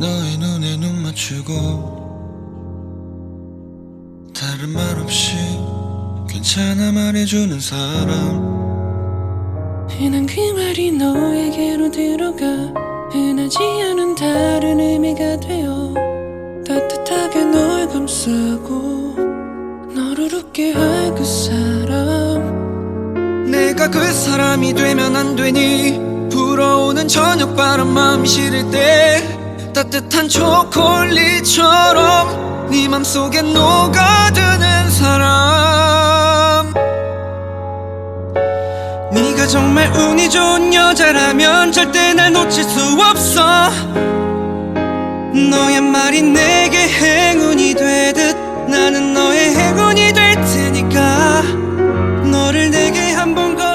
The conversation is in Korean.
너의 눈에 눈 맞추고 다른 말 없이 괜찮아 말해주는 사람. 흔한 그 말이 너에게로 들어가. 흔하지 않은 다른 의미가 되어 따뜻하게 널 감싸고 너를 웃게 할 그 사람. 내가 그 사람이 되면 안 되니 추운 저녁 바람 마음이 시릴 때 따뜻한 초콜릿처럼 네 맘속에 녹아드는 사람. 네가 정말 운이 좋은 여자라면 절대 날 놓칠 수 없어. 너의 말이 내게 행운이 되듯 나는 너의 행운이 될 테니까 너를 내게 한번 걸